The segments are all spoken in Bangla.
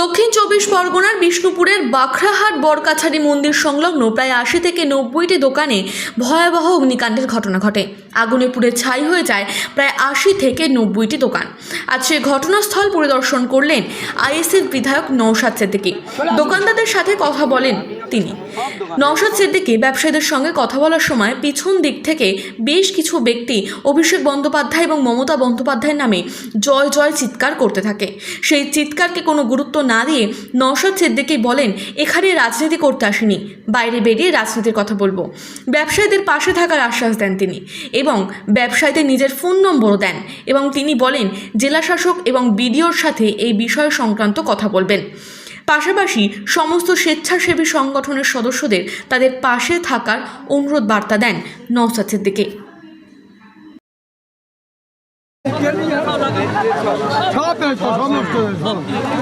দক্ষিণ চব্বিশ পরগনার বিষ্ণুপুরের বাখরাহাট বরকাছারি মন্দির সংলগ্ন প্রায় আশি থেকে নব্বইটি দোকানে ভয়াবহ অগ্নিকাণ্ডের ঘটনা ঘটে। আগুনে পুড়ে ছাই হয়ে যায় প্রায় আশি থেকে নব্বইটি দোকান। আজ সে ঘটনাস্থল পরিদর্শন করলেন আইএসএফ বিধায়ক নৌসাদ সিদ্দিকী। দোকানদারদের সাথে কথা বলেন তিনি। নওশাদ সিদ্দিকী ব্যবসায়ীদের সঙ্গে কথা বলার সময় পিছন দিক থেকে বেশ কিছু ব্যক্তি অভিষেক বন্দ্যোপাধ্যায় এবং মমতা বন্দ্যোপাধ্যায়ের নামে জয় জয় চিৎকার করতে থাকে। সেই চিৎকারকে কোনো গুরুত্ব না দিয়ে নওশাদ সিদ্দিকী বলেন, এখানে রাজনীতি করতে আসেনি, বাইরে বেরিয়ে রাজনীতির কথা বলব। ব্যবসায়ীদের পাশে থাকার আশ্বাস দেন তিনি এবং ব্যবসায়ীদের নিজের ফোন নম্বরও দেন এবং তিনি বলেন, জেলাশাসক এবং বিডিওর সাথে এই বিষয় সংক্রান্ত কথা বলবেন। পাশাপাশি সমস্ত স্বেচ্ছাসেবী সংগঠনের সদস্যদের তাদের পাশে থাকার অনুরোধ বার্তা দেন নওসাদ সিদ্দিকী। সব সমস্ত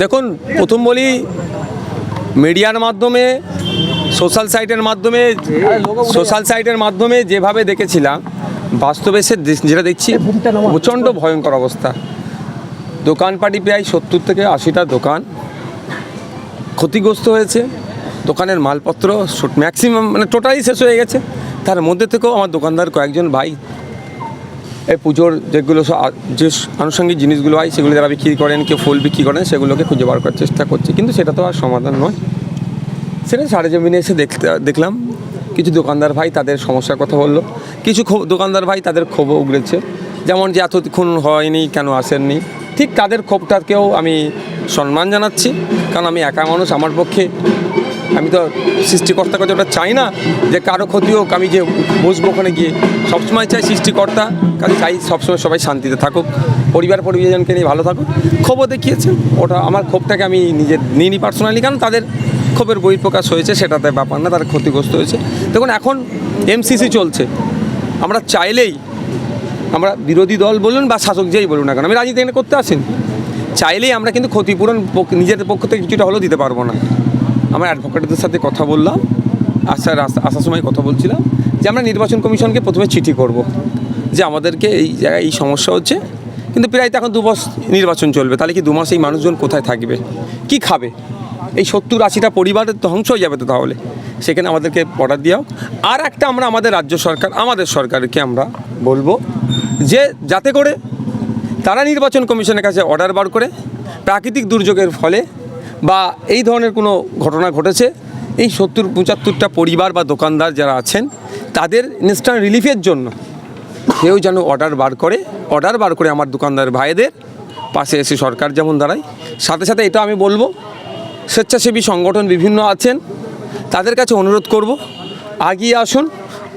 দেখুন, প্রথম বলি মিডিয়ার মাধ্যমে সোশ্যাল সাইটের মাধ্যমে সোশ্যাল সাইটের মাধ্যমে যেভাবে দেখেছিলাম, বাস্তবে সে যেটা দেখছি, প্রচণ্ড ভয়ঙ্কর অবস্থা। দোকানপাটি প্রায় সত্তর থেকে আশিটা দোকান ক্ষতিগ্রস্ত হয়েছে। দোকানের মালপত্র ম্যাক্সিমাম মানে টোটালি শেষ হয়ে গেছে। তার মধ্যে থেকেও আমার দোকানদার কয়েকজন ভাই এই পুজোর যেগুলো যে আনুষঙ্গিক জিনিসগুলো হয়, সেগুলো যারা বিক্রি করেন, কেউ ফুল বিক্রি করেন, সেগুলোকে খুঁজে বার করার চেষ্টা করছি। কিন্তু সেটা তো আর সমাধান নয়। সেটা সাড়ে জমিনে এসে দেখতে, দেখলাম, কিছু দোকানদার ভাই তাদের সমস্যার কথা বলল। কিছু ক্ষোভ- দোকানদার ভাই তাদের ক্ষোভও উগড়েছে। যেমন যে এতক্ষণ হয়নি, কেন আসেননি? ঠিক তাদের ক্ষোভটাকেও আমি সম্মান জানাচ্ছি, কারণ আমি একা মানুষ আমার পক্ষে। আমি তো সৃষ্টিকর্তার কাছে ওটা চাই না, যে কারও ক্ষতি হোক, আমি যে বসবো ওখানে গিয়ে, সবসময় চাই সৃষ্টিকর্তা কাছে চাই সবসময় সবাই শান্তিতে থাকুক, পরিবার পরিজনকে নিয়ে ভালো থাকুক। ক্ষোভও দেখিয়েছে ওটা আমার ক্ষোভটাকে আমি নিজে নিয়ে নিই পার্সোনালি কারণ তাদের ক্ষোভের বই প্রকাশ হয়েছে, সেটাতে ব্যাপার না, তারা ক্ষতিগ্রস্ত হয়েছে। দেখুন, এখন এমসিসি চলছে। আমরা চাইলেই আমরা বিরোধী দল বলুন বা শাসক যেই বলুন না কেন, আমি রাজনীতি এখানে করতে আসেন। চাইলেই আমরা কিন্তু ক্ষতিপূরণ নিজেদের পক্ষ থেকে কিছুটা হলেও দিতে পারব না। আমরা অ্যাডভোকেটদের সাথে কথা বললাম, আসার আসার সময় কথা বলছিলাম যে আমরা নির্বাচন কমিশনকে প্রথমে চিঠি করব, যে আমাদেরকে এই জায়গায় এই সমস্যা হচ্ছে, কিন্তু প্রায় তো এখন দু মাস নির্বাচন চলবে, তাহলে কি দু মাস এই মানুষজন কোথায় থাকবে? কি খাবে? এই সত্তর আশিটা পরিবারের ধ্বংস হয়ে যাবে তো তাহলে? সেখানে আমাদেরকে অর্ডার দেওয়া আর একটা আমরা আমাদের রাজ্য সরকার আমাদের সরকারকে আমরা বলব যে যাতে করে তারা নির্বাচন কমিশনের কাছে অর্ডার বার করে, প্রাকৃতিক দুর্যোগের ফলে বা এই ধরনের কোনো ঘটনা ঘটেছে, এই সত্তর পঁচাত্তরটা পরিবার বা দোকানদার যারা আছেন, তাদের ইনস্ট্যান্ট রিলিফের জন্য কেউ যেন অর্ডার বার করে অর্ডার বার করে আমার দোকানদার ভাইদের পাশে এসে সরকার যেমন দাঁড়ায়। সাথে সাথে এটা আমি বলব, স্বেচ্ছাসেবী সংগঠন বিভিন্ন আছেন, তাদের কাছে অনুরোধ করব, আগিয়ে আসুন।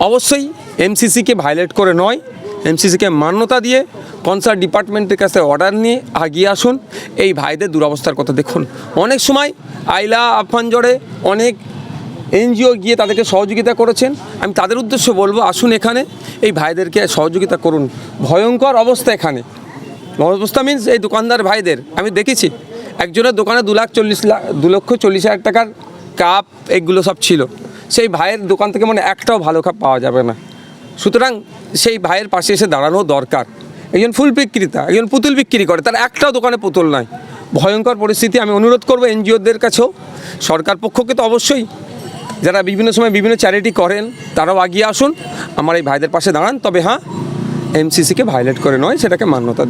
অবশ্যই এমসিসিকে ভায়োলেট করে নয়। এমসিসিকে মান্যতা দিয়ে কনসার্ট ডিপার্টমেন্টের কাছে অর্ডার নিয়ে আগিয়ে আসুন। এই ভাইদের দুরবস্থার কথা দেখুন। অনেক সময় আইলা আফানজড়ে অনেক এনজিও গিয়ে তাদেরকে সহযোগিতা করেছেন। আমি তাদের উদ্দেশ্য বলব, আসুন এখানে। এই ভাইদেরকে সহযোগিতা করুন। ভয়ঙ্কর অবস্থা এখানে। অবস্থা মিনস এই দোকানদার ভাইদের। আমি দেখেছি, একজনের দোকানে দু লাখ চল্লিশ লাখ দু লক্ষ চল্লিশ হাজার টাকার কাপ এগুলো সব ছিল। সেই ভাইয়ের দোকান থেকে মানে একটাও ভালো কাপ পাওয়া যাবে না। সুতরাং সেই ভাইয়ের পাশে এসে দাঁড়ানো দরকার। একজন ফুল বিক্রেতা, একজন পুতুল বিক্রি করে, তার একটাও দোকানে পুতুল নাই। ভয়ঙ্কর পরিস্থিতি, আমি অনুরোধ করব এনজিওদের কাছেও। সরকার পক্ষকে তো অবশ্যই যারা বিভিন্ন সময় বিভিন্ন চ্যারিটি করেন, তারাও আগিয়ে আসুন। আমার এই ভাইদের পাশে দাঁড়ান। তবে হ্যাঁ এমসিসিকে ভায়োলেট করে নয়, সেটাকে মান্যতা দিই